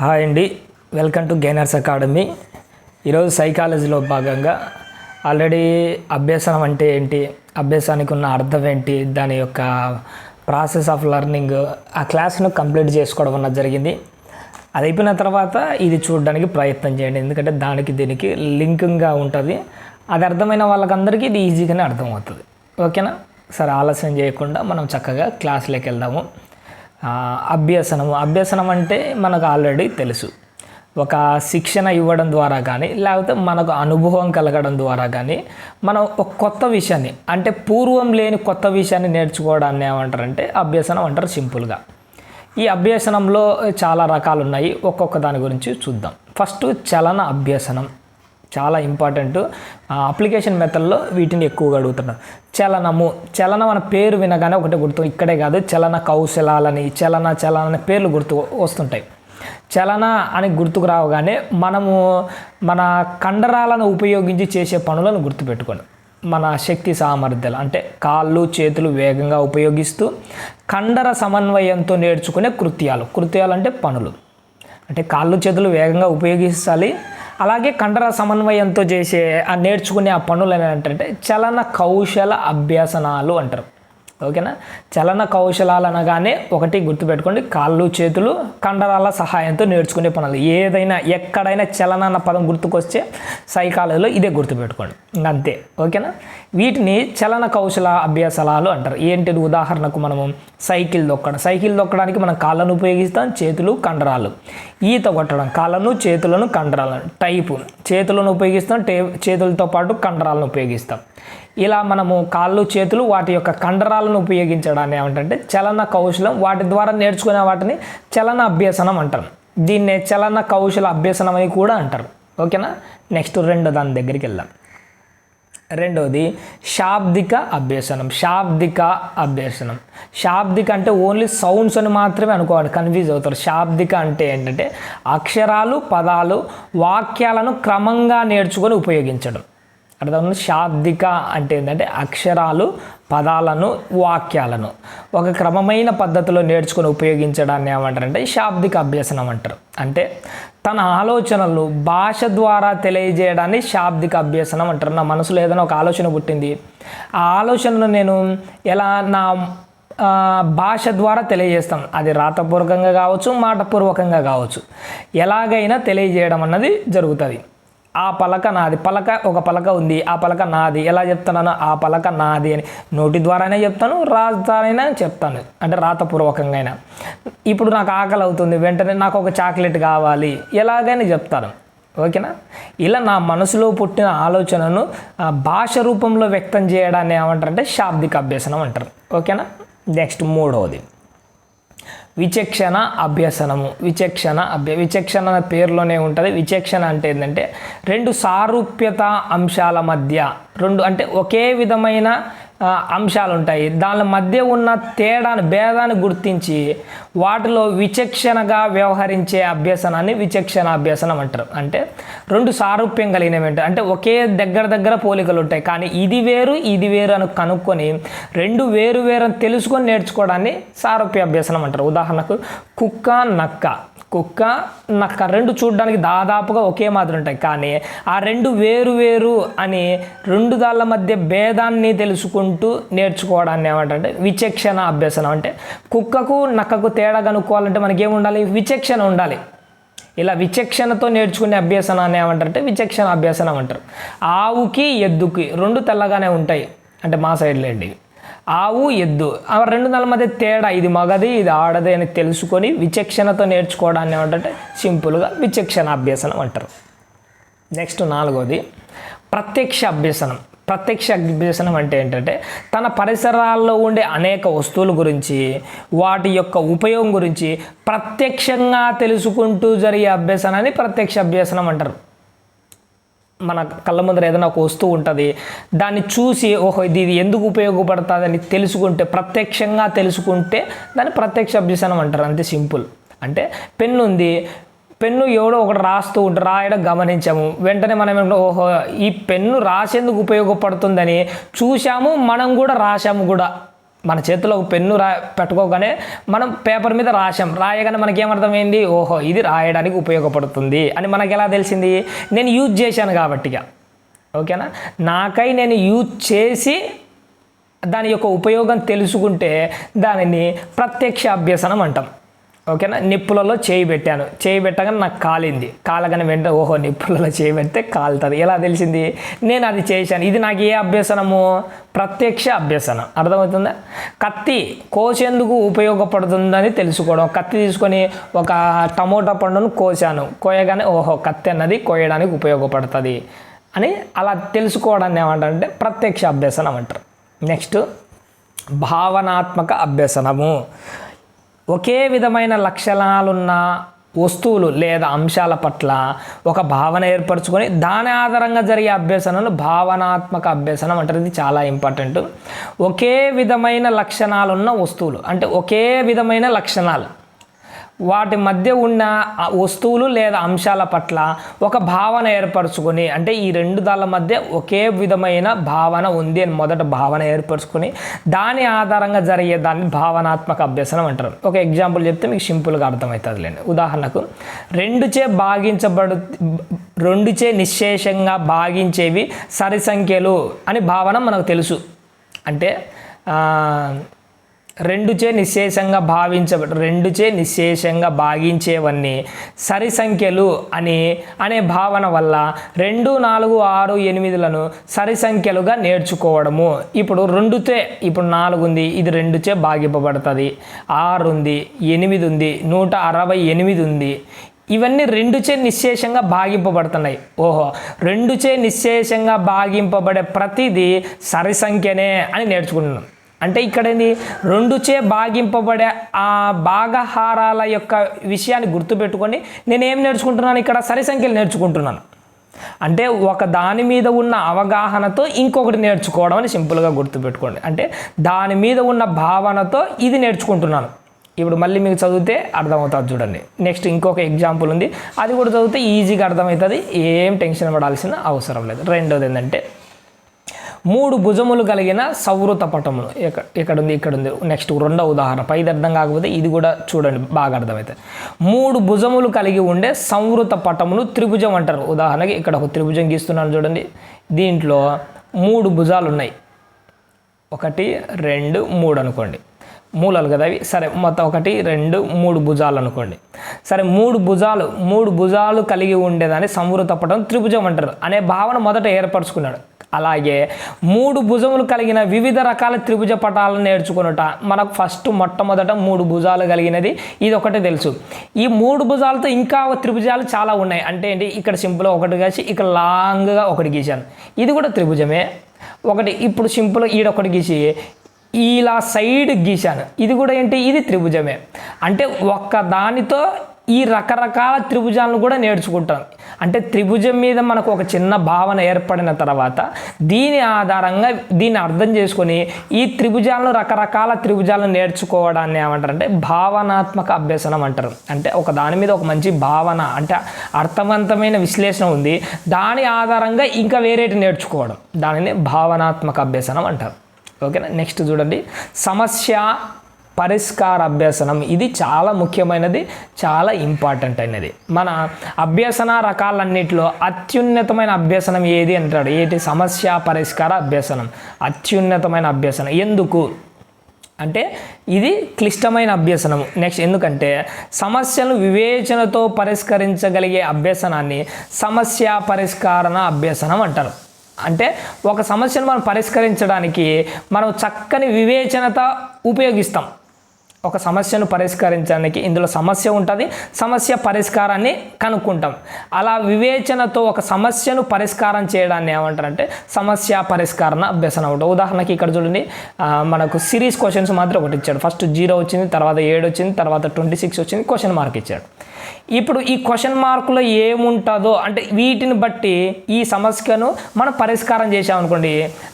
Hi అండి. Welcome to Gainers Academy. ఈరోజు సైకాలజీలో భాగంగా ఆల్రెడీ అభ్యసనం అంటే ఏంటి అభ్యాసానికి ఉన్న అర్థం ఏంటి దాని యొక్క ప్రాసెస్ ఆఫ్ లెర్నింగ్ ఆ క్లాస్ను కంప్లీట్ చేసుకోవడం అన్నది జరిగింది. అది అయిపోయిన తర్వాత ఇది చూడడానికి ప్రయత్నం చేయండి. ఎందుకంటే దానికి దీనికి లింకింగ్గా ఉంటుంది. అది అర్థమైన వాళ్ళకందరికీ ఇది ఈజీగానే అర్థమవుతుంది. ఓకేనా? సరే ఆలస్యం చేయకుండా మనం చక్కగా క్లాస్లోకి వెళ్దాము. అభ్యసనము. అభ్యసనం అంటే మనకు ఆల్రెడీ తెలుసు. ఒక శిక్షణ ఇవ్వడం ద్వారా కానీ లేకపోతే మనకు అనుభవం కలగడం ద్వారా కానీ మనం ఒక కొత్త విషయాన్ని అంటే పూర్వం లేని కొత్త విషయాన్ని నేర్చుకోవడాన్ని ఏమంటారంటే అభ్యసనం అంటారు సింపుల్గా. ఈ అభ్యసనంలో చాలా రకాలు ఉన్నాయి ఒక్కొక్క దాని గురించి చూద్దాం. ఫస్ట్ చలన అభ్యసనం. చాలా ఇంపార్టెంట్. అప్లికేషన్ మెథడ్లో వీటిని ఎక్కువగా అడుగుతున్నారు. చలనము చలనం అనే పేరు వినగానే ఒకటి గుర్తు ఇక్కడే కాదు చలన కౌశలాలని చలన చలన అనే పేర్లు గుర్తు వస్తుంటాయి. చలన అని గుర్తుకు రావగానే మనము మన కండరాలను ఉపయోగించి చేసే పనులను గుర్తుపెట్టుకోండి. మన శక్తి సామర్థ్యాలు అంటే కాళ్ళు చేతులు వేగంగా ఉపయోగిస్తూ కండర సమన్వయంతో నేర్చుకునే కృత్యాలు. కృత్యాలు అంటే పనులు. అంటే కాళ్ళు చేతులు వేగంగా ఉపయోగించాలి అలాగే కండర సమన్వయంతో చేసే ఆ నేర్చుకునే ఆ పనులు ఏంటంటే చలన కౌశల అభ్యసనాలు అంటారు. ఓకేనా? చలన కౌశలాలు అనగానే ఒకటి గుర్తుపెట్టుకోండి. కాళ్ళు చేతులు కండరాల సహాయంతో నేర్చుకునే పనులు. ఏదైనా ఎక్కడైనా చలన అన్న పదం గుర్తుకొస్తే సైకాలజీలో ఇదే గుర్తుపెట్టుకోండి. అంతే. ఓకేనా? వీటిని చలన కౌశల అభ్యాసాలు అంటారు. ఏంటి ఉదాహరణకు మనము సైకిల్ దొక్కడం. సైకిల్ దొక్కడానికి మనం కాళ్ళను ఉపయోగిస్తాం చేతులు కండరాలు. ఈత కొట్టడం కాళ్ళను చేతులను కండరాలను టైపు. చేతులను ఉపయోగిస్తాం టే చేతులతో పాటు కండరాలను ఉపయోగిస్తాం. ఇలా మనము కాళ్ళు చేతులు వాటి యొక్క కండరాలను ఉపయోగించడాన్ని ఏమంటే చలన కౌశలం వాటి ద్వారా నేర్చుకునే వాటిని చలన అభ్యసనం అంటారు. దీన్నే చలన కౌశల అభ్యసనం అని కూడా అంటారు. ఓకేనా? నెక్స్ట్ రెండు దాని దగ్గరికి వెళ్దాం. రెండోది శాబ్దిక అభ్యసనం శాబ్దిక అభ్యసనం. శాబ్దిక అంటే ఓన్లీ సౌండ్స్ అని మాత్రమే అనుకోవాలి కన్ఫ్యూజ్ అవుతారు. శాబ్దిక అంటే ఏంటంటే అక్షరాలు పదాలు వాక్యాలను క్రమంగా నేర్చుకొని ఉపయోగించడం. అర్థం శాబ్దిక అంటే ఏంటంటే అక్షరాలు పదాలను వాక్యాలను ఒక క్రమమైన పద్ధతిలో నేర్చుకొని ఉపయోగించడాన్ని ఏమంటారంటే శాబ్దిక అభ్యసనం అంటారు. అంటే తన ఆలోచనలు భాష ద్వారా తెలియజేయడాన్ని శాబ్దిక అభ్యసనం అంటారు. నా మనసులో ఏదైనా ఒక ఆలోచన పుట్టింది. ఆ ఆలోచనను నేను ఎలా నా భాష ద్వారా తెలియజేస్తాం అది రాతపూర్వకంగా కావచ్చు మాటపూర్వకంగా కావచ్చు. ఎలాగైనా తెలియజేయడం అన్నది జరుగుతుంది. ఆ పలక నాది. పలక ఒక పలక ఉంది. ఆ పలక నాది. ఎలా చెప్తున్నాను ఆ పలక నాది అని నోటి ద్వారానే చెప్తాను రాతనైనా చెప్తాను. అంటే రాతపూర్వకంగా అయినా ఇప్పుడు నాకు ఆకలి అవుతుంది. వెంటనే నాకు ఒక చాక్లెట్ కావాలి. ఎలాగైనా చెప్తాను. ఓకేనా? ఇలా నా మనసులో పుట్టిన ఆలోచనను భాష రూపంలో వ్యక్తం చేయడాన్ని ఏమంటారంటే శాబ్దిక అభ్యసనం అంటారు. ఓకేనా? నెక్స్ట్ మూడవది విచక్షణ అభ్యసనము. విచక్షణ అభ్య విచక్షణ అనే పేరులోనే ఉంటుంది. విచక్షణ అంటే ఏంటంటే రెండు సారూప్యత అంశాల మధ్య రెండు అంటే ఒకే విధమైన అంశాలు ఉంటాయి దాని మధ్య ఉన్న తేడాను భేదాన్ని గుర్తించి వాటిలో విచక్షణగా వ్యవహరించే అభ్యసనాన్ని విచక్షణ అభ్యసనం అంటారు. అంటే రెండు సారూప్యం కలిగినవి అంటే ఒకే దగ్గర దగ్గర పోలికలు ఉంటాయి. కానీ ఇది వేరు ఇది వేరు అని కనుక్కొని రెండు వేరు వేరు అని తెలుసుకొని నేర్చుకోవడాన్ని సారూప్య అభ్యసనం అంటారు. ఉదాహరణకు కుక్క నక్క. కుక్క నక్క రెండు చూడడానికి దాదాపుగా ఒకే మాదిరి ఉంటాయి. కానీ ఆ రెండు వేరు వేరు అని రెండు దాళ్ళ మధ్య భేదాన్ని తెలుసుకుంటూ నేర్చుకోవడాన్ని ఏమంటే విచక్షణ అభ్యసనం. అంటే కుక్కకు నక్కకు తేడా కనుక్కోవాలంటే మనకేం ఉండాలి? విచక్షణ ఉండాలి. ఇలా విచక్షణతో నేర్చుకునే అభ్యసనాన్ని ఏమంటారంటే విచక్షణ అభ్యసనం అంటారు. ఆవుకి ఎద్దుకి రెండు తెల్లగానే ఉంటాయి. అంటే మా సైడ్లో అండి ఆవు ఎద్దు. ఆ రెండు నెలల మధ్య తేడా ఇది మగది ఇది ఆడది అని తెలుసుకొని విచక్షణతో నేర్చుకోవడాన్ని ఏమంటే సింపుల్గా విచక్షణ అభ్యసనం అంటారు. నెక్స్ట్ నాలుగోది ప్రత్యక్ష అభ్యసనం. ప్రత్యక్ష అభ్యసనం అంటే ఏంటంటే తన పరిసరాల్లో ఉండే అనేక వస్తువుల గురించి వాటి యొక్క ఉపయోగం గురించి ప్రత్యక్షంగా తెలుసుకుంటూ జరిగే అభ్యసనాన్ని ప్రత్యక్ష అభ్యసనం అంటారు. మన కళ్ళ ముందర ఏదైనా ఒక వస్తువు ఉంటుంది దాన్ని చూసి ఓహో ఇది ఇది ఎందుకు ఉపయోగపడుతుందని తెలుసుకుంటే ప్రత్యక్షంగా తెలుసుకుంటే దాన్ని ప్రత్యక్ష అభ్యసనం అంటారు. అంతే సింపుల్. అంటే పెన్ను ఉంది పెన్ను ఎవడో ఒకటి రాస్తూ ఉంటే రాయడం గమనించాము. వెంటనే మనం ఓహో ఈ పెన్ను రాసేందుకు ఉపయోగపడుతుందని చూసాము మనం కూడా రాసాము కూడా. మన చేతిలో ఒక పెన్ను రా పెట్టుకోగానే మనం పేపర్ మీద రాసాం రాయగానే మనకి ఏమర్థమైంది ఓహో ఇది రాయడానికి ఉపయోగపడుతుంది అని మనకి ఎలా తెలిసింది? నేను యూజ్ చేశాను కాబట్టిగా ఓకేనా? నాకై నేను యూజ్ చేసి దాని యొక్క ఉపయోగం తెలుసుకుంటే దానిని ప్రత్యక్ష అభ్యసనం అంటాం. ఓకేనా? నిప్పులలో చేయి పెట్టాను. చేయి పెట్టగానే నాకు కాలింది. కాలగానే వెంటనే ఓహో నిప్పులలో చేయి పెడితే కాలుతుంది. ఎలా తెలిసింది? నేను అది చేశాను. ఇది నాకు ఏ అభ్యసనము? ప్రత్యక్ష అభ్యసనం. అర్థమవుతుందా? కత్తి కోసేందుకు ఉపయోగపడుతుందని తెలుసుకోవడం. కత్తి తీసుకొని ఒక టమోటా పండును కోసాను. కోయగానే ఓహో కత్తి అన్నది కోయడానికి ఉపయోగపడుతుంది అని అలా తెలుసుకోవడాన్ని ఏమంటారంటే ప్రత్యక్ష అభ్యసనం అంటారు. నెక్స్ట్ భావనాత్మక అభ్యసనము. ఒకే విధమైన లక్షణాలున్న వస్తువులు లేదా అంశాల పట్ల ఒక భావన ఏర్పరచుకొని దాని ఆధారంగా జరిగే అభ్యసనను భావనాత్మక అభ్యసనం అంటారు. ఇది చాలా ఇంపార్టెంట్. ఒకే విధమైన లక్షణాలున్న వస్తువులు అంటే ఒకే విధమైన లక్షణాలు. వాటి మధ్య ఉన్న వస్తువులు లేదా అంశాల పట్ల ఒక భావన ఏర్పరచుకొని అంటే ఈ రెండు దాళ్ళ మధ్య ఒకే విధమైన భావన ఉంది అని మొదట భావన ఏర్పరచుకొని దాని ఆధారంగా జరిగే దాన్ని భావనాత్మక అభ్యసనం అంటారు. ఒక ఎగ్జాంపుల్ చెప్తే మీకు సింపుల్గా అర్థమవుతుందిలేండి. ఉదాహరణకు రెండుచే భాగించబడు రెండుచే నిశ్శేషంగా భాగించేవి సరి సంఖ్యలు అని భావన మనకు తెలుసు. అంటే రెండుచే నిశ్శేషంగా భావించబ రెండుచే నిశ్శేషంగా భాగించేవన్నీ సరి సంఖ్యలు అని అనే భావన వల్ల రెండు నాలుగు ఆరు ఎనిమిదిలను సరి సంఖ్యలుగా నేర్చుకోవడము. ఇప్పుడు రెండుచే ఇప్పుడు నాలుగు ఉంది ఇది రెండుచే భాగింపబడుతుంది. ఆరు ఉంది ఎనిమిది ఉంది నూట అరవై ఎనిమిది ఉంది ఇవన్నీ రెండుచే నిశ్శేషంగా భాగింపబడుతున్నాయి. ఓహో రెండుచే నిశ్శేషంగా భాగింపబడే ప్రతిదీ సరి సంఖ్యనే అని నేర్చుకుంటున్నాం. అంటే ఇక్కడ ఏంది? రెండుచే భాగింపబడే ఆ భాగహారాల యొక్క విషయాన్ని గుర్తుపెట్టుకొని నేను ఏం నేర్చుకుంటున్నాను? ఇక్కడ సరి సంఖ్యలు నేర్చుకుంటున్నాను. అంటే ఒక దాని మీద ఉన్న అవగాహనతో ఇంకొకటి నేర్చుకోవడం అని సింపుల్గా గుర్తుపెట్టుకోండి. అంటే దాని మీద ఉన్న భావనతో ఇది నేర్చుకుంటున్నాను. ఇప్పుడు మళ్ళీ మీకు చదివితే అర్థమవుతుంది చూడండి. నెక్స్ట్ ఇంకొక ఎగ్జాంపుల్ ఉంది. అది కూడా చదివితే ఈజీగా అర్థమవుతుంది. ఏం టెన్షన్ పడాల్సిన అవసరం లేదు. రెండోది ఏంటంటే మూడు భుజములు కలిగిన సౌవృత పటములు. ఇక్కడ ఇక్కడ ఉంది ఇక్కడ ఉంది నెక్స్ట్ రెండో ఉదాహరణ. పైది అర్థం కాకపోతే ఇది కూడా చూడండి బాగా అర్థమవుతుంది మూడు భుజములు కలిగి ఉండే సంవృత పటమును త్రిభుజం అంటారు. ఉదాహరణకి ఇక్కడ ఒక త్రిభుజం గీస్తున్నాను చూడండి. దీంట్లో మూడు భుజాలు ఉన్నాయి. ఒకటి రెండు మూడు అనుకోండి. మూలలు కదా అవి? సరే మొత్తం ఒకటి రెండు మూడు భుజాలు అనుకోండి. సరే మూడు భుజాలు మూడు భుజాలు కలిగి ఉండేదాన్ని సంవృత పటం త్రిభుజం అంటారు. అనే భావన మొదట ఏర్పరచుకున్నాడు. అలాగే మూడు భుజములు కలిగిన వివిధ రకాల త్రిభుజ పటాలను నేర్చుకునుట. మనకు ఫస్ట్ మొట్టమొదట మూడు భుజాలు కలిగినది ఇది ఒకటే తెలుసు. ఈ మూడు భుజాలతో ఇంకా త్రిభుజాలు చాలా ఉన్నాయి. అంటే ఏంటి? ఇక్కడ సింపుల్గా ఒకటి గీసి ఇక్కడ లాంగ్గా ఒకటి గీశాను. ఇది కూడా త్రిభుజమే. ఒకటి ఇప్పుడు సింపుల్గా ఈడొకటి గీసి ఇలా సైడ్ గీశాను. ఇది కూడా ఏంటి? ఇది త్రిభుజమే. అంటే ఒక్క దానితో ఈ రకరకాల త్రిభుజాలను కూడా నేర్చుకుంటాం అంటే త్రిభుజం మీద మనకు ఒక చిన్న భావన ఏర్పడిన తర్వాత దీని ఆధారంగా దీన్ని అర్థం చేసుకొని ఈ త్రిభుజాలను రకరకాల త్రిభుజాలను నేర్చుకోవడాన్ని ఏమంటారంటే భావనాత్మక అభ్యసనం అంటారు. అంటే ఒక దాని మీద ఒక మంచి భావన అంటే అర్థవంతమైన విశ్లేషణ ఉంది. దాని ఆధారంగా ఇంకా వేరేటి నేర్చుకోవడం. దానిని భావనాత్మక అభ్యసనం అంటారు. ఓకేనా? నెక్స్ట్ చూడండి. సమస్య పరిష్కార అభ్యసనం ఇది చాలా ముఖ్యమైనది చాలా ఇంపార్టెంట్ అయినది. మన అభ్యసన రకాలన్నింటిలో అత్యున్నతమైన అభ్యసనం ఏది అంటాడు? ఏంటి? సమస్య పరిష్కార అభ్యసనం. అత్యున్నతమైన అభ్యసనం. ఎందుకు? అంటే ఇది క్లిష్టమైన అభ్యసనం. నెక్స్ట్ ఎందుకంటే సమస్యను వివేచనతో పరిష్కరించగలిగే అభ్యసనాన్ని సమస్య పరిష్కారణ అభ్యసనం అంటారు. అంటే ఒక సమస్యను మనం పరిష్కరించడానికి మనం చక్కని వివేచనత ఉపయోగిస్తాం. ఒక సమస్యను పరిష్కరించడానికి ఇందులో సమస్య ఉంటుంది. సమస్య పరిష్కారాన్ని కనుక్కుంటాం. అలా వివేచనతో ఒక సమస్యను పరిష్కారం చేయడాన్ని ఏమంటారంటే సమస్య పరిష్కారణ అభ్యసన ఒకటి ఉదాహరణకి ఇక్కడ చూడండి మనకు సిరీస్ క్వశ్చన్స్ మాత్రం ఒకటి ఇచ్చాడు. ఫస్ట్ జీరో వచ్చింది తర్వాత ఏడు వచ్చింది తర్వాత ట్వంటీ సిక్స్ వచ్చింది క్వశ్చన్ మార్క్ ఇచ్చాడు. ఇప్పుడు ఈ క్వశ్చన్ మార్కులో ఏముంటుందో అంటే వీటిని బట్టి ఈ సమస్యను మనం పరిష్కారం చేసామనుకోండి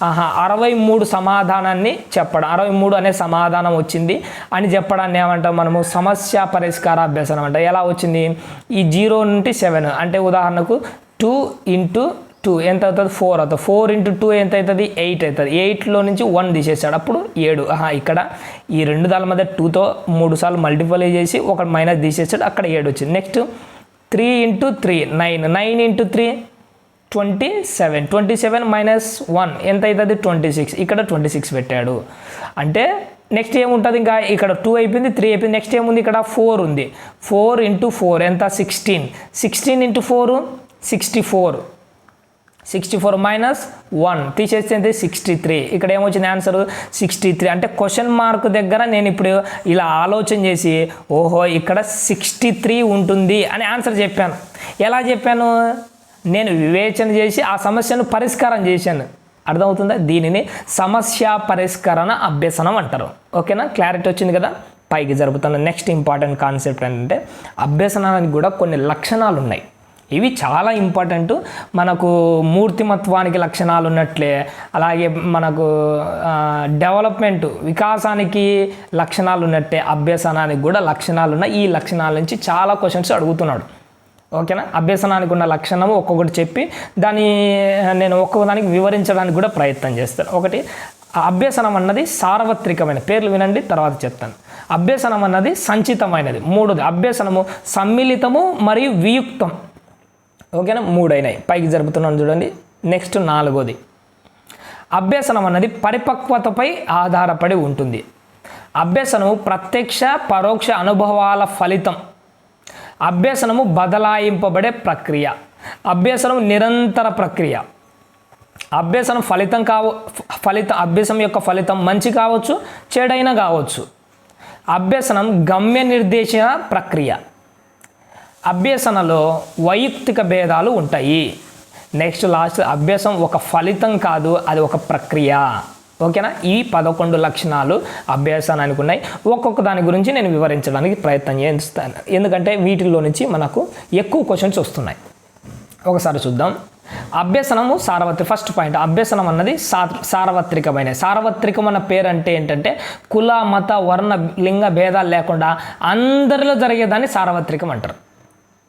ఆహా అరవై మూడు సమాధానాన్ని చెప్పడం అరవై మూడు అనే సమాధానం వచ్చింది అని చెప్పడాన్ని ఏమంటాం మనము? సమస్య పరిష్కార అభ్యసనం అంట. ఎలా వచ్చింది? ఈ జీరో నుండి సెవెన్ అంటే ఉదాహరణకు టూ ఇంటూ టూ ఎంత అవుతుంది? ఫోర్ అవుతుంది. ఫోర్ ఇంటూ టూ ఎంత అవుతుంది? ఎయిట్ అవుతుంది. ఎయిట్లో నుంచి వన్ తీసేసాడు. అప్పుడు ఏడు. ఆహా ఇక్కడ ఈ రెండు దాల మధ్య టూతో మూడు సార్లు మల్టిప్లై చేసి ఒక మైనస్ తీసేస్తాడు అక్కడ ఏడు వచ్చింది. Next three into three nine. Nine into three twenty seven. Twenty seven minus one. ఎంత అవుతుంది? Twenty six. ఇక్కడ ట్వంటీ సిక్స్ పెట్టాడు. అంటే నెక్స్ట్ ఏముంటుంది ఇంకా ఇక్కడ టూ అయిపోయింది త్రీ అయిపోయింది. నెక్స్ట్ ఏముంది ఇక్కడ? ఫోర్ ఉంది. ఫోర్ ఇంటూ ఫోర్ ఎంత? Sixteen sixteen into four sixty four sixty four minus one తీసేస్తే ఎంత? సిక్స్టీ త్రీ ఇక్కడ ఏమొచ్చింది ఆన్సర్ సిక్స్టీ త్రీ అంటే క్వశ్చన్ మార్క్ దగ్గర నేను ఇప్పుడు ఇలా ఆలోచన చేసి ఓహో ఇక్కడ సిక్స్టీ త్రీ ఉంటుంది అని ఆన్సర్ చెప్పాను. ఎలా చెప్పాను? నేను వివేచన చేసి ఆ సమస్యను పరిష్కారం చేశాను. అర్థమవుతుందా? దీనిని సమస్య పరిష్కరణ అభ్యసనం అంటారు. ఓకేనా? క్లారిటీ వచ్చింది కదా? పైకి జరుపుతున్న నెక్స్ట్ ఇంపార్టెంట్ కాన్సెప్ట్ ఏంటంటే అభ్యసనానికి కూడా కొన్ని లక్షణాలు ఉన్నాయి. ఇవి చాలా ఇంపార్టెంట్ మనకు మూర్తిమత్వానికి లక్షణాలు ఉన్నట్లే అలాగే మనకు డెవలప్మెంట్ వికాసానికి లక్షణాలు ఉన్నట్టే అభ్యసనానికి కూడా లక్షణాలు ఉన్నాయి. ఈ లక్షణాల నుంచి చాలా క్వశ్చన్స్ అడుగుతున్నాడు. ఓకేనా? అభ్యసనానికి ఉన్న లక్షణము ఒక్కొక్కటి చెప్పి దాన్ని నేను ఒక్కొక్క దానికి వివరించడానికి కూడా ప్రయత్నం చేస్తాను. ఒకటి అభ్యసనం అన్నది సార్వత్రికమైన పేర్లు వినండి తర్వాత చెప్తాను. అభ్యసనం అన్నది సంచితమైనది మూడోది అభ్యసనము సమ్మిళితము మరియు వియుక్తం. ఓకేనా? మూడైనవి పైకి జరుపుతున్నాను చూడండి. నెక్స్ట్ నాలుగోది అభ్యసనం అన్నది పరిపక్వతపై ఆధారపడి ఉంటుంది. అభ్యసనము ప్రత్యక్ష పరోక్ష అనుభవాల ఫలితం. అభ్యసనము బదలాయింపబడే ప్రక్రియ. అభ్యసనం నిరంతర ప్రక్రియ. అభ్యసనం ఫలితం కావ ఫలితం అభ్యసం యొక్క ఫలితం మంచి కావచ్చు చెడైనా కావచ్చు. అభ్యసనం గమ్య నిర్దేశన ప్రక్రియ. అభ్యసనలో వైయక్తిక భేదాలు ఉంటాయి. నెక్స్ట్ లాస్ట్ అభ్యాసం ఒక ఫలితం కాదు అది ఒక ప్రక్రియ. ఓకేనా? ఈ పదకొండు లక్షణాలు అభ్యాసానికి ఉన్నాయి. ఒక్కొక్క దాని గురించి నేను వివరించడానికి ప్రయత్నం చేస్తాను. ఎందుకంటే వీటిల్లో నుంచి మనకు ఎక్కువ క్వశ్చన్స్ వస్తున్నాయి. ఒకసారి చూద్దాం. అభ్యసనము సార్వత్రిక ఫస్ట్ పాయింట్ అభ్యసనం అన్నది సా సార్వత్రికమైన సార్వత్రికం అన్న పేరు అంటే ఏంటంటే కుల మత వర్ణ లింగ భేదాలు లేకుండా అందరిలో జరిగేదాన్ని సార్వత్రికం అంటారు.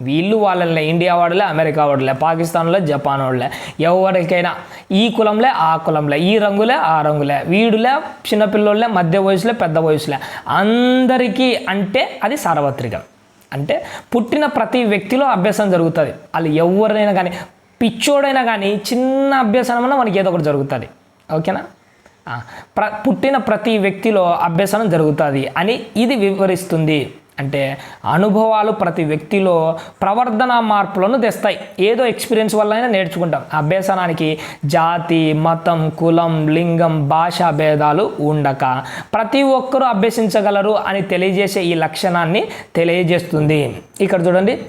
వీళ్ళు వాళ్ళలే ఇండియా వాడలే అమెరికా వాడలే పాకిస్తాన్లో జపాన్ వాళ్ళే ఎవరికైనా ఈ కులంలే ఆ కులంలే ఈ రంగులే ఆ రంగులే. వీడులే చిన్నపిల్లోళ్ళే మధ్య వయసులే పెద్ద వయసులే. అందరికీ అంటే అది సార్వత్రికం. అంటే పుట్టిన ప్రతి వ్యక్తిలో అభ్యాసం జరుగుతుంది. వాళ్ళు ఎవరినైనా కానీ పిచ్చోడైనా కానీ చిన్న అభ్యాసం అన్నా మనకి ఏదో ఒకటి జరుగుతుంది. ఓకేనా? ప్ర పుట్టిన ప్రతి వ్యక్తిలో అభ్యసనం జరుగుతుంది అని ఇది వివరిస్తుంది. అంటే అనుభవాలు ప్రతి వ్యక్తిలో ప్రవర్ధన మార్పులను తెస్తాయి. ఏదో ఎక్స్పీరియన్స్ వల్ల అయినా నేర్చుకుంటాం. అభ్యసనానికి జాతి మతం కులం లింగం భాషా భేదాలు ఉండక ప్రతి ఒక్కరూ అభ్యసించగలరు అని తెలియజేసే ఈ లక్షణాన్ని తెలియజేస్తుంది. ఇక్కడ చూడండి.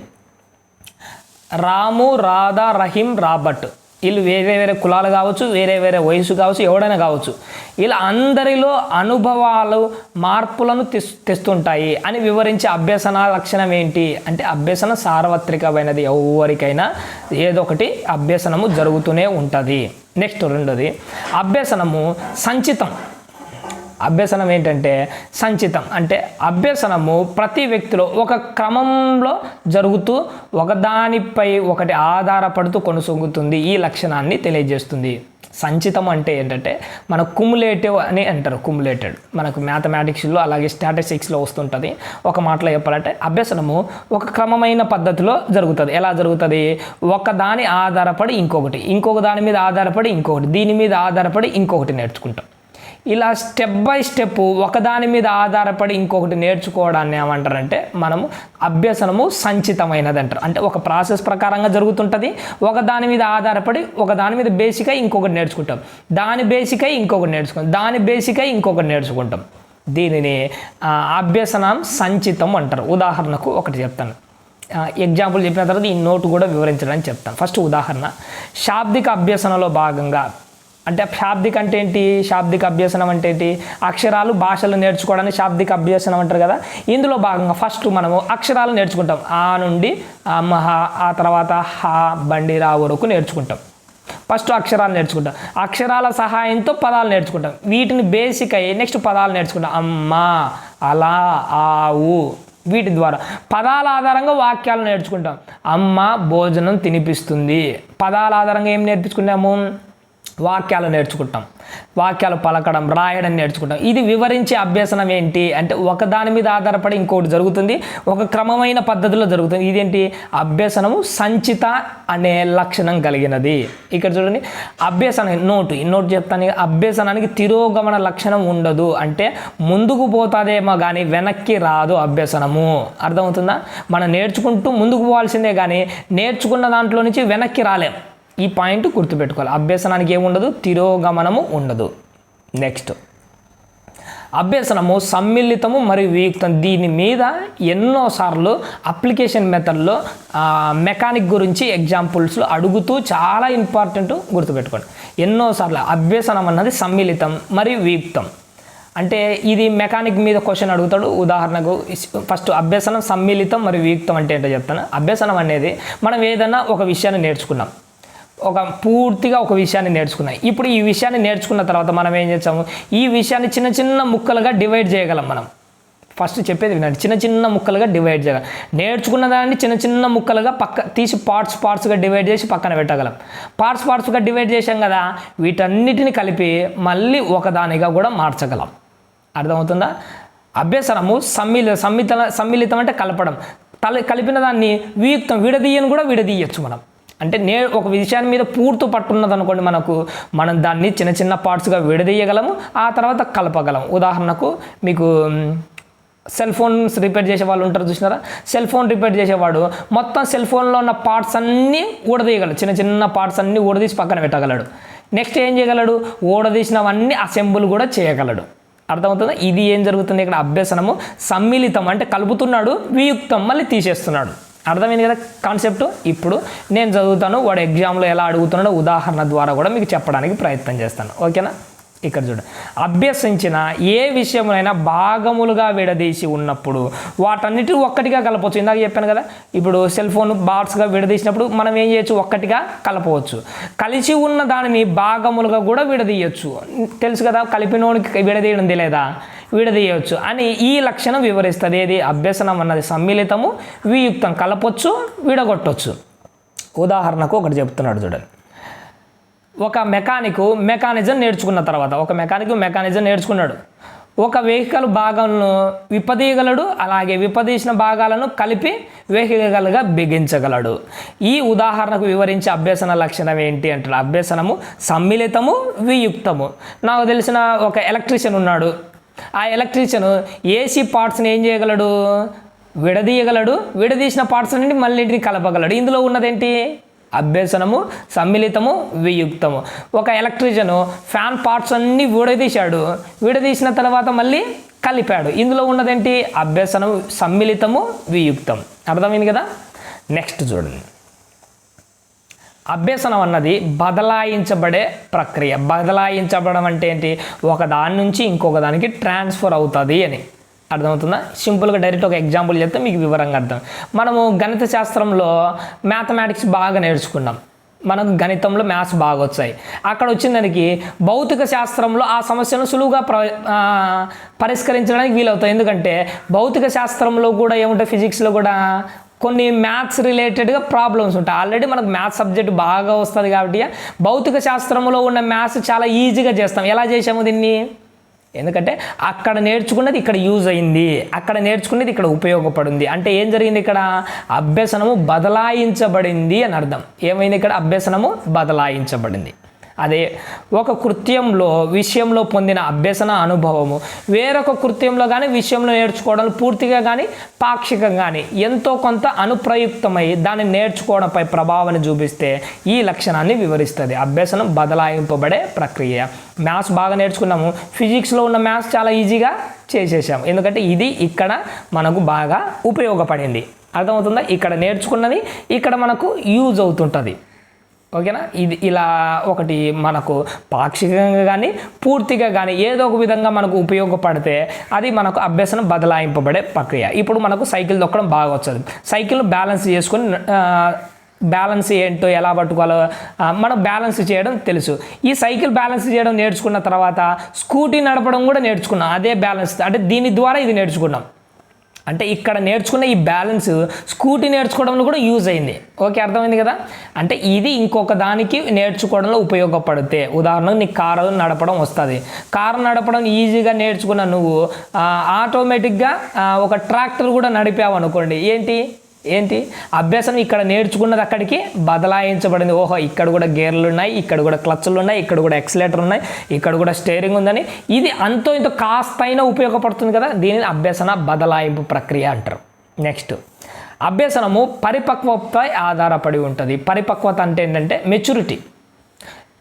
రాము రాధా రహీం రాబర్ట్. వీళ్ళు వేరే వేరే కులాలు కావచ్చు వేరే వేరే వయసు కావచ్చు ఎవడైనా కావచ్చు. ఇలా అందరిలో అనుభవాలు మార్పులను తెస్ తెస్తుంటాయి అని వివరించే అభ్యసన లక్షణం ఏంటి? అంటే అభ్యసన సార్వత్రికమైనది ఎవరికైనా ఏదో ఒకటి అభ్యసనము జరుగుతూనే ఉంటుంది. నెక్స్ట్ రెండోది అభ్యసనము సంచితం. అభ్యసనం ఏంటంటే సంచితం. అంటే అభ్యసనము ప్రతి వ్యక్తిలో ఒక క్రమంలో జరుగుతూ ఒకదానిపై ఒకటి ఆధారపడుతూ కొనసాగుతుంది ఈ లక్షణాన్ని తెలియజేస్తుంది. సంచితం అంటే ఏంటంటే మన కుములేటివ్ అని అంటారు కుములేటెడ్ మనకు మ్యాథమెటిక్స్లో అలాగే స్టాటిస్టిక్స్లో వస్తుంటుంది. ఒక మాటలో చెప్పాలంటే అభ్యసనము ఒక క్రమమైన పద్ధతిలో జరుగుతుంది. ఎలా జరుగుతుంది? ఒక దాని ఆధారపడి ఇంకొకటి ఇంకొక దాని మీద ఆధారపడి ఇంకొకటి దీని మీద ఆధారపడి ఇంకొకటి నేర్చుకుంటాం. ఇలా స్టెప్ బై స్టెప్ ఒకదాని మీద ఆధారపడి ఇంకొకటి నేర్చుకోవడాన్ని ఏమంటారంటే మనము అభ్యసనము సంచితమైనది అంటారు. అంటే ఒక ప్రాసెస్ ప్రకారంగా జరుగుతుంటుంది ఒకదాని మీద ఆధారపడి ఒకదాని మీద బేసిక్ అయి ఇంకొకటి నేర్చుకుంటాం. దాని బేసిక్ అయి ఇంకొకటి నేర్చుకుంటాం. దాని బేసిక్ అయి ఇంకొకటి నేర్చుకుంటాం. దీనిని అభ్యసనం సంచితం అంటారు. ఉదాహరణకు ఒకటి చెప్తాను. ఎగ్జాంపుల్ చెప్పిన తర్వాత ఈ నోటు కూడా వివరించడానికి చెప్తాను. ఫస్ట్ ఉదాహరణ శాబ్దిక అభ్యసనలో భాగంగా అంటే శాబ్దిక అంటే ఏంటి? శాబ్దిక అభ్యసనం అంటే ఏంటి? అక్షరాలు భాషలు నేర్చుకోవడానికి శాబ్దిక అభ్యసనం అంటారు కదా? ఇందులో భాగంగా ఫస్ట్ మనము అక్షరాలు నేర్చుకుంటాం. ఆ నుండి అమ్మహ ఆ తర్వాత హ బండిరా వరకు నేర్చుకుంటాం. ఫస్ట్ అక్షరాలు నేర్చుకుంటాం. అక్షరాల సహాయంతో పదాలు నేర్చుకుంటాం. వీటిని బేసిక్ అయ్యి నెక్స్ట్ పదాలు నేర్చుకుంటాం. అమ్మ అలా ఆవు వీటి ద్వారా. పదాల ఆధారంగా వాక్యాలు నేర్చుకుంటాం. అమ్మ భోజనం తినిపిస్తుంది. పదాల ఆధారంగా ఏం నేర్పించుకున్నాము? వాక్యాలు నేర్చుకుంటాం. వాక్యాలు పలకడం రాయడం నేర్చుకుంటాం. ఇది వివరించే అభ్యసనం ఏంటి? అంటే ఒక దాని మీద ఆధారపడి ఇంకోటి జరుగుతుంది. ఒక క్రమమైన పద్ధతిలో జరుగుతుంది. ఇదేంటి? అభ్యసనము సంచిత అనే లక్షణం కలిగినది. ఇక్కడ చూడండి. అభ్యసనం నోటు. నోటు చెప్తాను. అభ్యసనానికి తిరోగమన లక్షణం ఉండదు. అంటే ముందుకు పోతుందేమో కానీ వెనక్కి రాదు అభ్యసనము. అర్థమవుతుందా? మనం నేర్చుకుంటూ ముందుకు పోవాల్సిందే కానీ నేర్చుకున్న దాంట్లో నుంచి వెనక్కి రాలేం. ఈ పాయింట్ గుర్తుపెట్టుకోవాలి. అభ్యసనానికి ఏముండదు తిరోగమనము ఉండదు. నెక్స్ట్ అభ్యసనము సమ్మిళితము మరియు వియుక్తం. దీని మీద ఎన్నోసార్లు అప్లికేషన్ మెథడ్లో మెకానిక్ గురించి ఎగ్జాంపుల్స్లో అడుగుతూ చాలా ఇంపార్టెంట్ గుర్తుపెట్టుకోండి. ఎన్నోసార్లు అభ్యసనం అన్నది సమ్మిళితం మరియు వియుక్తం. అంటే ఇది మెకానిక్ మీద క్వశ్చన్ అడుగుతాడు. ఉదాహరణకు ఫస్ట్ అభ్యసనం సమ్మిళితం మరియు వియుక్తం అంటే ఏంటో చెప్తాను. అభ్యసనం అనేది మనం ఏదైనా ఒక విషయాన్ని నేర్చుకున్నాం. ఒక పూర్తిగా ఒక విషయాన్ని నేర్చుకున్నాయి. ఇప్పుడు ఈ విషయాన్ని నేర్చుకున్న తర్వాత మనం ఏం చేస్తాము? ఈ విషయాన్ని చిన్న చిన్న ముక్కలుగా డివైడ్ చేయగలం మనం. ఫస్ట్ చెప్పేది వినండి. చిన్న చిన్న ముక్కలుగా డివైడ్ చేయగలం. నేర్చుకున్న దాన్ని చిన్న చిన్న ముక్కలుగా పక్క తీసి పార్ట్స్ పార్ట్స్గా డివైడ్ చేసి పక్కన పెట్టగలం. పార్ట్స్ పార్ట్స్గా డివైడ్ చేసాం కదా వీటన్నిటిని కలిపి మళ్ళీ ఒకదానిగా కూడా మార్చగలం. అర్థమవుతుందా? అభ్యసనము సమ్మిళ సమ్మిత సమ్మిళితం అంటే కలపడం. తల కలిపిన దాన్ని వియుక్తం విడదీయను కూడా విడదీయచ్చు మనం. అంటే నేను ఒక విషయాన్ని మీద పూర్తి పట్టున్నది అనుకోండి మనకు మనం దాన్ని చిన్న చిన్న పార్ట్స్గా విడదీయగలము ఆ తర్వాత కలపగలం ఉదాహరణకు మీకు సెల్ ఫోన్స్ రిపేర్ చేసే వాళ్ళు ఉంటారు చూసినారా? సెల్ ఫోన్ రిపేర్ చేసేవాడు మొత్తం సెల్ ఫోన్లో ఉన్న పార్ట్స్ అన్నీ ఊడదీయగలడు. చిన్న చిన్న పార్ట్స్ అన్నీ ఊడదీసి పక్కన పెట్టగలడు. నెక్స్ట్ ఏం చేయగలడు? ఊడదీసినవన్నీ అసెంబుల్ కూడా చేయగలడు. అర్థమవుతుందా? ఇది ఏం జరుగుతుంది? ఇక్కడ అభ్యసనము సమ్మిళితం అంటే కలుపుతున్నాడు వియుక్తం మళ్ళీ తీసేస్తున్నాడు. అర్థమైంది కదా కాన్సెప్ట్ ఇప్పుడు నేను చదువుతాను వాడు ఎగ్జామ్లో ఎలా అడుగుతున్నాడో ఉదాహరణ ద్వారా కూడా మీకు చెప్పడానికి ప్రయత్నం చేస్తాను. ఓకేనా? ఇక్కడ చూడ. అభ్యసించిన ఏ విషయమునైనా భాగములుగా విడదీసి ఉన్నప్పుడు వాటన్నిటి ఒక్కటిగా కలపవచ్చు. ఇందాక చెప్పాను కదా ఇప్పుడు సెల్ ఫోన్ బాట్స్గా విడదీసినప్పుడు మనం ఏం చేయొచ్చు? ఒక్కటిగా కలపవచ్చు. కలిసి ఉన్న దానిని భాగములుగా కూడా విడదీయచ్చు. తెలుసు కదా కలిపినోడికి విడదీయడం తెలియదా విడదీయవచ్చు అని ఈ లక్షణం వివరిస్తుంది. ఏది? అభ్యసనం అన్నది సమ్మిళితము వియుక్తం కలపొచ్చు విడగొట్టొచ్చు. ఉదాహరణకు ఒకటి చెప్తున్నాడు చూడండి. ఒక మెకానిక్ మెకానిజం నేర్చుకున్న తర్వాత ఒక మెకానిక్ మెకానిజం నేర్చుకున్నాడు. ఒక వెహికల్ భాగంను విపదీయగలడు అలాగే విపదీసిన భాగాలను కలిపి వెహికల్గా బిగించగలడు. ఈ ఉదాహరణకు వివరించే అభ్యసన లక్షణం ఏంటి అంటారు అభ్యసనము సమ్మిళితము వియుక్తము. నాకు తెలిసిన ఒక ఎలక్ట్రీషియన్ ఉన్నాడు. ఆ ఎలక్ట్రీషియన్ ఏసీ పార్ట్స్ని ఏం చేయగలడు? విడదీయగలడు? విడదీసిన పార్ట్స్ నుండి మళ్ళీ కలపగలడు. ఇందులో ఉన్నదేంటి? అభ్యసనము సమ్మిళితము వియుక్తము. ఒక ఎలక్ట్రీషియన్ ఫ్యాన్ పార్ట్స్ అన్నీ విడదీశాడు. విడదీసిన తర్వాత మళ్ళీ కలిపాడు. ఇందులో ఉన్నదేంటి? అభ్యసనం సమ్మిళితము వియుక్తం అర్థమైంది కదా? నెక్స్ట్ చూడండి. అభ్యసనం అన్నది బదలాయించబడే ప్రక్రియ. బదలాయించబడడం అంటే ఏంటి? ఒక దాని నుంచి ఇంకొక దానికి ట్రాన్స్ఫర్ అవుతుంది అని. అర్థమవుతుందా? సింపుల్గా డైరెక్ట్ ఒక ఎగ్జాంపుల్ చెప్తే మీకు వివరంగా అర్థం. మనము గణిత శాస్త్రంలో మ్యాథమెటిక్స్ బాగా నేర్చుకున్నాం. మనకు గణితంలో మ్యాథ్స్ బాగా వచ్చాయి. అక్కడ వచ్చిన దానికి భౌతిక శాస్త్రంలో ఆ సమస్యను సులువుగా ప్ర పరిష్కరించడానికి వీలవుతాయి. ఎందుకంటే భౌతిక శాస్త్రంలో కూడా ఏముంటాయి? ఫిజిక్స్లో కూడా కొన్ని మ్యాథ్స్ రిలేటెడ్గా ప్రాబ్లమ్స్ ఉంటాయి. ఆల్రెడీ మనకు మ్యాథ్స్ సబ్జెక్ట్ బాగా వస్తుంది కాబట్టి భౌతిక శాస్త్రంలో ఉన్న మ్యాథ్స్ చాలా ఈజీగా చేస్తాం. ఎలా చేసాము దీన్ని? ఎందుకంటే అక్కడ నేర్చుకున్నది ఇక్కడ యూజ్ అయింది. అక్కడ నేర్చుకున్నది ఇక్కడ ఉపయోగపడింది. అంటే ఏం జరిగింది ఇక్కడ? అభ్యసనము బదలాయించబడింది అని అర్థం. ఏమైంది ఇక్కడ? అభ్యసనము బదలాయించబడింది. అదే ఒక కృత్యంలో విషయంలో పొందిన అభ్యసన అనుభవము. వేరొక కృత్యంలో కానీ విషయంలో నేర్చుకోవడం పూర్తిగా కానీ పాక్షికంగా కానీ ఎంతో కొంత అనుప్రయుక్తమై దాన్ని నేర్చుకోవడంపై ప్రభావాన్ని చూపిస్తే ఈ లక్షణాన్ని వివరిస్తుంది. అభ్యసనం బదలాయింపబడే ప్రక్రియ. మ్యాథ్స్ బాగా నేర్చుకున్నాము. ఫిజిక్స్లో ఉన్న మ్యాథ్స్ చాలా ఈజీగా చేసేసాం ఎందుకంటే ఇది ఇక్కడ మనకు బాగా ఉపయోగపడింది. అర్థమవుతుందా? ఇక్కడ నేర్చుకున్నది ఇక్కడ మనకు యూజ్ అవుతుంటుంది. ఓకేనా? ఇది ఇలా ఒకటి మనకు పాక్షికంగా కానీ పూర్తిగా కానీ ఏదో ఒక విధంగా మనకు ఉపయోగపడితే అది మనకు అభ్యసనం బదలాయింపబడే ప్రక్రియ. ఇప్పుడు మనకు సైకిల్ దొక్కడం బాగా వస్తుంది. సైకిల్ బ్యాలెన్స్ చేసుకొని బ్యాలెన్స్ ఏంటో ఎలా పట్టుకోవాలో మనం బ్యాలెన్స్ చేయడం తెలుసు. ఈ సైకిల్ బ్యాలెన్స్ చేయడం నేర్చుకున్న తర్వాత స్కూటీ నడపడం కూడా నేర్చుకున్నాం. అదే బ్యాలెన్స్. అంటే దీని ద్వారా ఇది నేర్చుకున్నాం. అంటే ఇక్కడ నేర్చుకున్న ఈ బ్యాలెన్స్ స్కూటీ నేర్చుకోవడంలో కూడా యూజ్ అయింది. ఓకే అర్థమైంది కదా? అంటే ఇది ఇంకొక దానికి నేర్చుకోవడంలో ఉపయోగపడితే ఉదాహరణకు నీకు కారు నడపడం వస్తుంది. కారు నడపడం ఈజీగా నేర్చుకున్న నువ్వు ఆటోమేటిక్గా ఒక ట్రాక్టర్ కూడా నడిపావు అనుకోండి ఏంటి? ఏంటి? అభ్యాసం ఇక్కడ నేర్చుకున్నది అక్కడికి బదలాయించబడింది. ఓహో ఇక్కడ కూడా గేర్లు ఉన్నాయి ఇక్కడ కూడా క్లచ్లు ఉన్నాయి ఇక్కడ కూడా ఎక్సలేటర్ ఉన్నాయి ఇక్కడ కూడా స్టేరింగ్ ఉందని. ఇది అంతో ఇంత కాస్తైనా ఉపయోగపడుతుంది కదా? దీనిని అభ్యసన బదలాయింపు ప్రక్రియ అంటారు. నెక్స్ట్ అభ్యసనము పరిపక్వతపై ఆధారపడి ఉంటుంది. పరిపక్వత అంటే ఏంటంటే మెచ్యూరిటీ.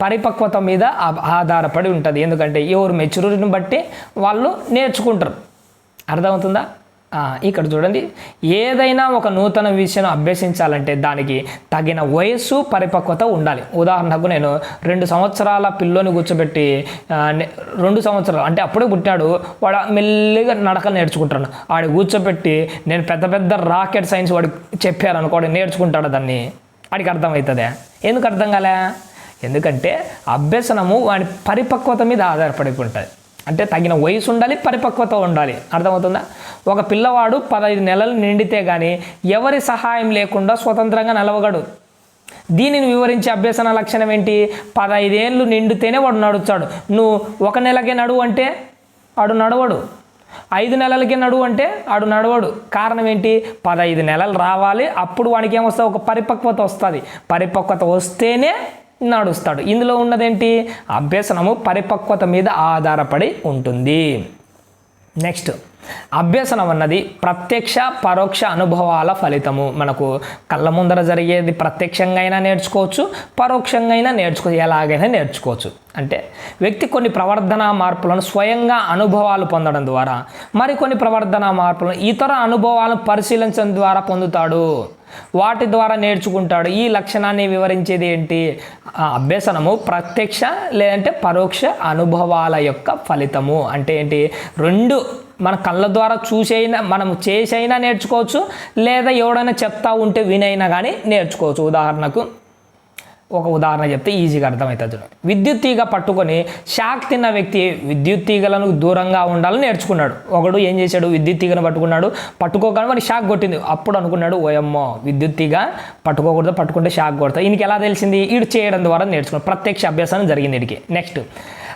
పరిపక్వత మీద ఆధారపడి ఉంటుంది. ఎందుకంటే ఎవరు మెచ్యూరిటీని బట్టి వాళ్ళు నేర్చుకుంటారు. అర్థమవుతుందా? ఇక్కడ చూడండి. ఏదైనా ఒక నూతన విషయం అభ్యసించాలంటే దానికి తగిన వయస్సు పరిపక్వత ఉండాలి. ఉదాహరణకు నేను రెండు సంవత్సరాల పిల్లోని కూర్చోబెట్టి రెండు సంవత్సరాలు అంటే అప్పుడే పుట్టాడు వాడు మెల్లిగా నడక నేర్చుకుంటాను వాడు కూర్చోబెట్టి నేను పెద్ద పెద్ద రాకెట్ సైన్స్ వాడు చెప్పారనుకోడు నేర్చుకుంటాడు దాన్ని. వాడికి అర్థమవుతుంది? ఎందుకు అర్థం కాలే? ఎందుకంటే అభ్యసనము వాడి పరిపక్వత మీద ఆధారపడి ఉంటుంది. అంటే తగిన వయసు ఉండాలి పరిపక్వత ఉండాలి. అర్థమవుతుందా? ఒక పిల్లవాడు పదహైదు నెలలు నిండితే కానీ ఎవరి సహాయం లేకుండా స్వతంత్రంగా నిలవగడు. దీనిని వివరించే అభ్యసన లక్షణం ఏంటి? పదహైదేళ్ళు నిండితేనే వాడు నడుస్తాడు. నువ్వు ఒక నెలకే నడువు అంటే వాడు నడవడు. ఐదు నెలలకి నడువు అంటే ఆడు నడవడు. కారణం ఏంటి? పదహైదు నెలలు రావాలి అప్పుడు వానికి ఏమొస్తుంది? ఒక పరిపక్వత వస్తుంది. పరిపక్వత వస్తేనే నడుస్తాడు. ఇందులో ఉన్నదేంటి? అభ్యసనము పరిపక్వత మీద ఆధారపడి ఉంటుంది. నెక్స్ట్. అభ్యసనం అన్నది ప్రత్యక్ష పరోక్ష అనుభవాల ఫలితము. మనకు కళ్ళ ముందర జరిగేది ప్రత్యక్షంగా అయినా నేర్చుకోవచ్చు పరోక్షంగా అయినా నేర్చుకో ఎలాగైనా నేర్చుకోవచ్చు. అంటే వ్యక్తి కొన్ని ప్రవర్ధన మార్పులను స్వయంగా అనుభవాలు పొందడం ద్వారా మరికొన్ని ప్రవర్ధన మార్పులను ఇతర అనుభవాలను పరిశీలించడం ద్వారా పొందుతాడు. వాటి ద్వారా నేర్చుకుంటాడు. ఈ లక్షణాన్ని వివరించేది ఏంటి? అభ్యసనము ప్రత్యక్ష లేదంటే పరోక్ష అనుభవాల యొక్క ఫలితము. అంటే ఏంటి? రెండు మన కళ్ళ ద్వారా చూసైనా మనం చేసైనా నేర్చుకోవచ్చు లేదా ఎవడైనా చెప్తా ఉంటే వినైనా కానీ నేర్చుకోవచ్చు. ఉదాహరణకు ఒక ఉదాహరణ చెప్తే ఈజీగా అర్థమవుతుంది విద్యుత్ తీగ పట్టుకొని షాక్ తిన్న వ్యక్తి విద్యుత్ తీగలను దూరంగా ఉండాలని నేర్చుకున్నాడు. ఒకడు ఏం చేశాడు? విద్యుత్ తీగను పట్టుకున్నాడు. పట్టుకోగానే మరి షాక్ కొట్టింది. అప్పుడు అనుకున్నాడు ఓయమ్మో విద్యుత్ తీగ పట్టుకోకూడదు పట్టుకుంటే షాక్ కొడతా. ఈయనకి ఎలా తెలిసింది? ఈడు చేయడం ద్వారా నేర్చుకున్నాడు. ప్రత్యక్ష అభ్యాసం జరిగింది ఇడికి నెక్స్ట్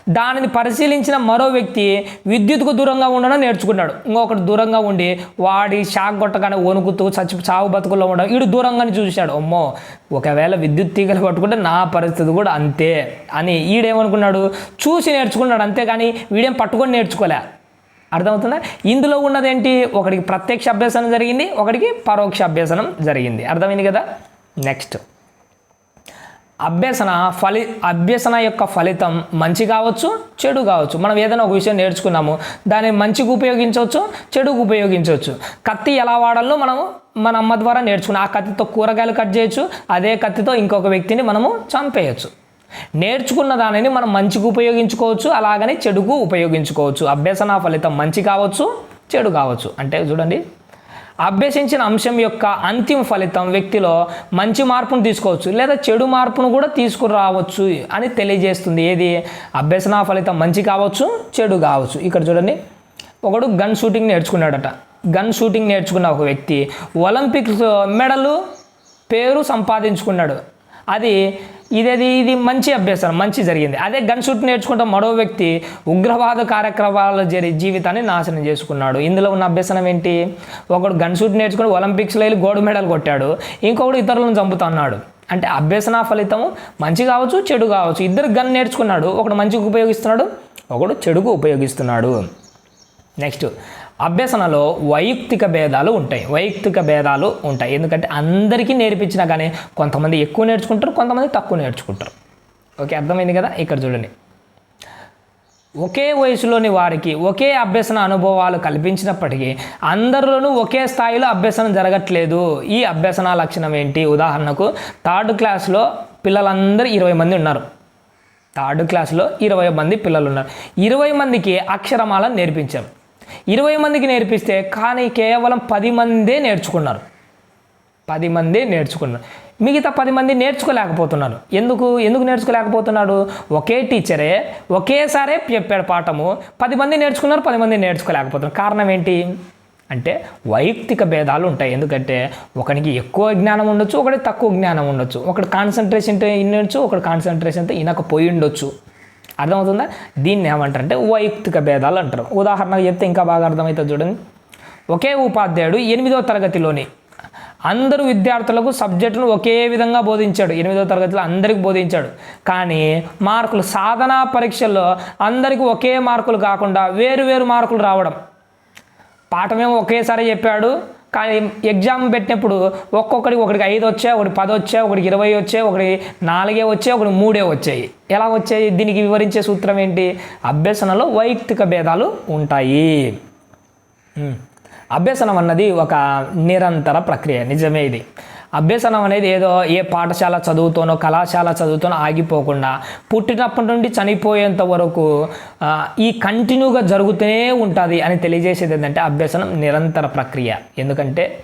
దానిని పరిశీలించిన మరో వ్యక్తి విద్యుత్కు దూరంగా ఉండడం నేర్చుకున్నాడు. ఇంకొకటి దూరంగా ఉండి వాడి షాక్ కొట్టగానే వణుకుతూ చచ్చి చావు బతుకుల్లో ఉండడం వీడు దూరంగానే చూశాడు. అమ్మో ఒకవేళ విద్యుత్ తీగలు పట్టుకుంటే నా పరిస్థితి కూడా అంతే అని ఈడేమనుకున్నాడు? చూసి నేర్చుకున్నాడు అంతేగాని వీడేం పట్టుకొని నేర్చుకోలే. అర్థమవుతుందా? ఇందులో ఉన్నదేంటి? ఒకడికి ప్రత్యక్ష అభ్యసనం జరిగింది ఒకడికి పరోక్ష అభ్యసనం జరిగింది. అర్థమైంది కదా? నెక్స్ట్. అభ్యసన ఫలి అభ్యసన యొక్క ఫలితం మంచి కావచ్చు చెడు కావచ్చు. మనం ఏదైనా ఒక విషయం నేర్చుకున్నాము దాన్ని మంచికి ఉపయోగించవచ్చు చెడుకు ఉపయోగించవచ్చు. కత్తి ఎలా వాడాలో మనము మన అమ్మ ద్వారా నేర్చుకున్నాం. ఆ కత్తితో కూరగాయలు కట్ చేయొచ్చు అదే కత్తితో ఇంకొక వ్యక్తిని మనము చంపేయచ్చు. నేర్చుకున్న దానిని మనం మంచికి ఉపయోగించుకోవచ్చు అలాగని చెడుకు ఉపయోగించుకోవచ్చు. అభ్యసన ఫలితం మంచి కావచ్చు చెడు కావచ్చు. అంటే చూడండి అభ్యసించిన అంశం యొక్క అంతిమ ఫలితం వ్యక్తిలో మంచి మార్పును తీసుకోవచ్చు లేదా చెడు మార్పును కూడా తీసుకురావచ్చు అని తెలియజేస్తుంది. ఏది? అభ్యసన ఫలితం మంచి కావచ్చు చెడు కావచ్చు. ఇక్కడ చూడండి. ఒకడు గన్ షూటింగ్ నేర్చుకున్నాడట. గన్ షూటింగ్ నేర్చుకున్న ఒక వ్యక్తి ఒలింపిక్స్ మెడలు పేరు సంపాదించుకున్నాడు. అది ఇదేది ఇది మంచి అభ్యాసం మంచి జరిగింది. అదే గన్ షూట్ నేర్చుకుంటే మరో వ్యక్తి ఉగ్రవాద కార్యక్రమాలు జరి జీవితాన్ని నాశనం చేసుకున్నాడు. ఇందులో ఉన్న అభ్యసనం ఏంటి? ఒకడు గన్ షూట్ నేర్చుకుని ఒలింపిక్స్లో వెళ్ళి గోల్డ్ మెడల్ కొట్టాడు. ఇంకొకడు ఇతరులను చంపుతున్నాడు అంటే అభ్యసన ఫలితం మంచి కావచ్చు చెడు కావచ్చు. ఇద్దరు గన్ నేర్చుకున్నాడు. ఒకడు మంచికి ఉపయోగిస్తున్నాడు ఒకడు చెడుకు ఉపయోగిస్తున్నాడు. నెక్స్ట్ అభ్యసనలో వైయక్తిక భేదాలు ఉంటాయి. వైయక్తిక భేదాలు ఉంటాయి. ఎందుకంటే అందరికీ నేర్పించినా కానీ కొంతమంది ఎక్కువ నేర్చుకుంటారు కొంతమంది తక్కువ నేర్చుకుంటారు. ఓకే అర్థమైంది కదా? ఇక్కడ చూడండి. ఒకే వయసులోని వారికి ఒకే అభ్యసన అనుభవాలు కల్పించినప్పటికీ అందరిలోనూ ఒకే స్థాయిలో అభ్యసనం జరగట్లేదు. ఈ అభ్యసన లక్షణం ఏంటి? ఉదాహరణకు థర్డ్ క్లాస్లో పిల్లలందరూ ఇరవై మంది ఉన్నారు. థర్డ్ క్లాస్లో ఇరవై మంది పిల్లలు ఉన్నారు. ఇరవై మందికి అక్షరమాలను నేర్పించారు ఇరవై మందికి నేర్పిస్తే కానీ కేవలం పది మందే నేర్చుకున్నారు. పది మంది నేర్చుకున్నారు. మిగతా పది మంది నేర్చుకోలేకపోతున్నారు. ఎందుకు? ఎందుకు నేర్చుకోలేకపోతున్నాడు? ఒకే టీచరే ఒకేసారే చెప్పాడు పాఠము. పది మంది నేర్చుకున్నారు పది మంది నేర్చుకోలేకపోతున్నారు. కారణం ఏంటి? అంటే వైయక్తిక భేదాలు ఉంటాయి. ఎందుకంటే ఒకనికి ఎక్కువ జ్ఞానం ఉండొచ్చు ఒకటి తక్కువ జ్ఞానం ఉండొచ్చు. ఒకటి కాన్సన్ట్రేషన్ వినొచ్చు ఒకటి కాన్సన్ట్రేషన్తో పోయి ఉండొచ్చు. అర్థమవుతుందా? దీన్ని ఏమంటారు అంటే వైయక్తిక భేదాలు అంటారు. ఉదాహరణకు చెప్తే ఇంకా బాగా అర్థమవుతుంది చూడండి. ఒకే ఉపాధ్యాయుడు ఎనిమిదో తరగతిలోని అందరూ విద్యార్థులకు సబ్జెక్టును ఒకే విధంగా బోధించాడు. ఎనిమిదవ తరగతిలో అందరికి బోధించాడు. కానీ మార్కులు సాధనా పరీక్షల్లో అందరికీ ఒకే మార్కులు కాకుండా వేరు వేరు మార్కులు రావడం. పాఠమేమో ఒకేసారి చెప్పాడు. కానీ ఎగ్జామ్ పెట్టినప్పుడు ఒక్కొక్కడికి ఒకటికి ఐదు వచ్చాయి ఒకటి పది వచ్చాయి ఒకటికి ఇరవై వచ్చాయి ఒకటి నాలుగే వచ్చాయి ఒకటి మూడే వచ్చాయి. ఎలా వచ్చాయి? దీనికి వివరించే సూత్రం ఏంటి? అభ్యసనలో వైయక్తిక భేదాలు ఉంటాయి. అభ్యసనం అన్నది ఒక నిరంతర ప్రక్రియ. నిజమే ఇది. అభ్యసనం అనేది ఏదో ఏ పాఠశాల చదువుతోనో కళాశాల చదువుతోనో ఆగిపోకుండా పుట్టినప్పటి నుండి చనిపోయేంత వరకు ఈ కంటిన్యూగా జరుగుతూనే ఉంటుంది అని తెలియజేసేది ఏంటంటే అభ్యసనం నిరంతర ప్రక్రియ. ఎందుకంటే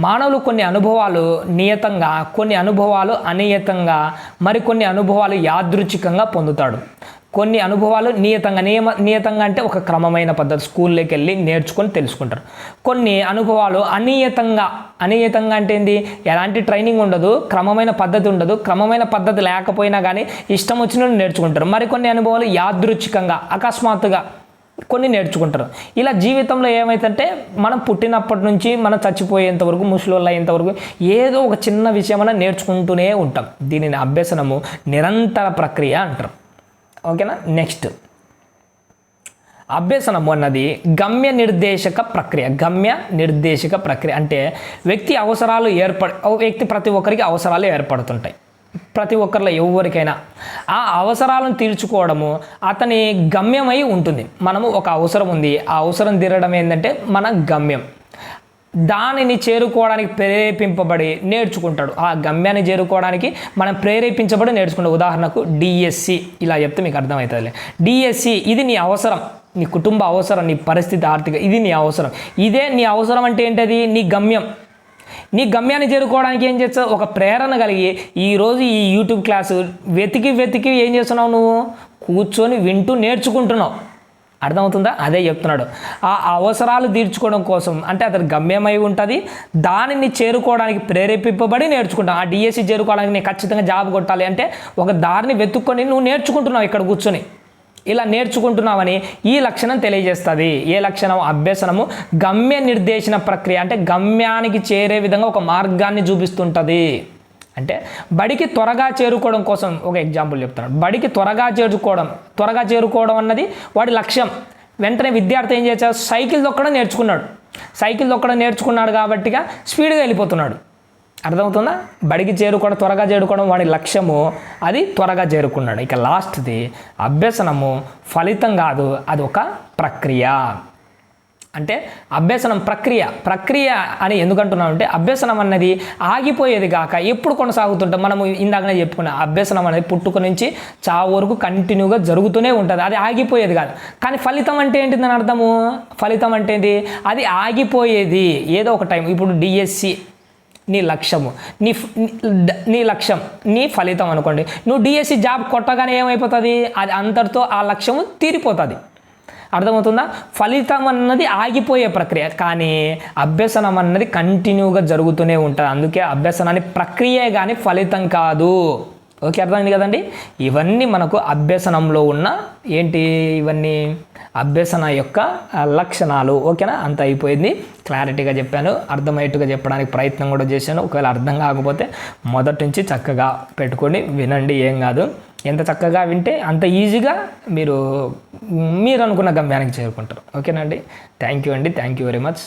మానవులు కొన్ని అనుభవాలు నియతంగా కొన్ని అనుభవాలు అనియతంగా మరికొన్ని అనుభవాలు యాదృచ్ఛికంగా పొందుతాడు. కొన్ని అనుభవాలు నియతంగా నియమ నియతంగా అంటే ఒక క్రమమైన పద్ధతి. స్కూల్లోకి వెళ్ళి నేర్చుకొని తెలుసుకుంటారు. కొన్ని అనుభవాలు అనియతంగా అనియతంగా అంటే ఏంది? ఎలాంటి ట్రైనింగ్ ఉండదు క్రమమైన పద్ధతి ఉండదు క్రమమైన పద్ధతి లేకపోయినా కానీ ఇష్టం వచ్చిన నేర్చుకుంటారు. మరికొన్ని అనుభవాలు యాదృచ్ఛికంగా అకస్మాత్తుగా కొన్ని నేర్చుకుంటారు. ఇలా జీవితంలో ఏమైతుందంటే మనం పుట్టినప్పటి నుంచి మనం చచ్చిపోయేంత వరకు ముసలోళ్ళు అయ్యేంత వరకు ఏదో ఒక చిన్న విషయమైనా నేర్చుకుంటూనే ఉంటాం. దీనిని అభ్యసనము నిరంతర ప్రక్రియ అంటారు. ఓకేనా? నెక్స్ట్ అభ్యసనము అన్నది గమ్య నిర్దేశక ప్రక్రియ. గమ్య నిర్దేశక ప్రక్రియ అంటే వ్యక్తి అవసరాలు ఏర్పడ వ్యక్తి ప్రతి ఒక్కరికి అవసరాలు ఏర్పడుతుంటాయి. ప్రతి ఒక్కరిలో ఎవరికైనా ఆ అవసరాలను తీర్చుకోవడము అతని గమ్యమై ఉంటుంది. మనము ఒక అవసరం ఉంది. ఆ అవసరం తీరడం ఏంటంటే మన గమ్యం. దానిని చేరుకోవడానికి ప్రేరేపింపబడి నేర్చుకుంటాడు. ఆ గమ్యాన్ని చేరుకోవడానికి మనం ప్రేరేపించబడి నేర్చుకుంటాం. ఉదాహరణకు డిఎస్సి ఇలా చెప్తే మీకు అర్థమవుతుంది డిఎస్సి ఇది నీ అవసరం. నీ కుటుంబ అవసరం నీ పరిస్థితి ఆర్థిక ఇది నీ అవసరం. ఇదే నీ అవసరం అంటే ఏంటది? నీ గమ్యం. నీ గమ్యాన్ని చేరుకోవడానికి ఏం చేస్తావు? ఒక ప్రేరణ కలిగి ఈరోజు ఈ యూట్యూబ్ క్లాసు వెతికి వెతికి ఏం చేస్తున్నావు నువ్వు? కూర్చొని వింటూ నేర్చుకుంటున్నావు. అర్థమవుతుందా? అదే చెప్తున్నాడు. ఆ అవసరాలు తీర్చుకోవడం కోసం అంటే అతని గమ్యమై ఉంటుంది దానిని చేరుకోవడానికి ప్రేరేపింపబడి నేర్చుకుంటాం ఆ డిఎస్సి చేరుకోవడానికి నేను ఖచ్చితంగా జాబ్ కొట్టాలి అంటే ఒక దారిని వెతుక్కొని నువ్వు నేర్చుకుంటున్నావు ఇక్కడ కూర్చొని. ఇలా నేర్చుకుంటున్నావని ఈ లక్షణం తెలియజేస్తుంది. ఏ లక్షణం అభ్యసనము. గమ్య నిర్దేశన ప్రక్రియ అంటే గమ్యానికి చేరే విధంగా ఒక మార్గాన్ని చూపిస్తుంటుంది. అంటే బడికి త్వరగా చేరుకోవడం కోసం ఒక ఎగ్జాంపుల్ చెప్తాను బడికి త్వరగా చేరుకోవడం త్వరగా చేరుకోవడం అన్నది వాడి లక్ష్యం. వెంటనే విద్యార్థి ఏం చేశాడు? సైకిల్ దొక్కడం నేర్చుకున్నాడు. సైకిల్ దొక్కడం నేర్చుకున్నాడు కాబట్టిగా స్పీడ్గా వెళ్ళిపోతున్నాడు. అర్థమవుతుందా? బడికి చేరుకోవడం త్వరగా చేరుకోవడం వాడి లక్ష్యము. అది త్వరగా చేరుకున్నాడు. ఇక లాస్ట్ది అభ్యసనము ఫలితం కాదు అది ఒక ప్రక్రియ. అంటే అభ్యసనం ప్రక్రియ ప్రక్రియ అని ఎందుకంటున్నాం అంటే అభ్యసనం అన్నది ఆగిపోయేది కాక ఎప్పుడు కొనసాగుతుంటాం? మనము ఇందాకనే చెప్పుకున్న అభ్యసనం అనేది పుట్టుక నుంచి చావు వరకు కంటిన్యూగా జరుగుతూనే ఉంటుంది. అది ఆగిపోయేది కాదు. కానీ ఫలితం అంటే ఏంటి దాని అర్థము? ఫలితం అంటే ఏంటి అది ఆగిపోయేది. ఏదో ఒక టైం ఇప్పుడు డిఎస్సి నీ లక్ష్యము. నీ నీ- నీ లక్ష్యం నీ ఫలితం అనుకోండి. నువ్వు డిఎస్సి జాబ్ కొట్టగానే ఏమైపోతుంది? అది అంతటితో ఆ లక్ష్యము తీరిపోతుంది. అర్థమవుతుందా? ఫలితం అన్నది ఆగిపోయే ప్రక్రియ. కానీ అభ్యసనం అన్నది కంటిన్యూగా జరుగుతూనే ఉంటుంది. అందుకే అభ్యసనాన్ని ప్రక్రియే కానీ ఫలితం కాదు. ఓకే అర్థమైంది కదండి? ఇవన్నీ మనకు అభ్యసనంలో ఉన్న ఏంటి ఇవన్నీ? అభ్యసన యొక్క లక్షణాలు. ఓకేనా? అంత అయిపోయింది. క్లారిటీగా చెప్పాను. అర్థమయ్యేట్టుగా చెప్పడానికి ప్రయత్నం కూడా చేశాను. ఒకవేళ అర్థం కాకపోతే మొదటి నుంచి చక్కగా పెట్టుకొని వినండి. ఏం కాదు. ఎంత చక్కగా వింటే అంత ఈజీగా మీరు మీరు అనుకున్న గమ్యానికి చేరుకుంటారు. ఓకేనండి థ్యాంక్ యూ అండి. Thank you very much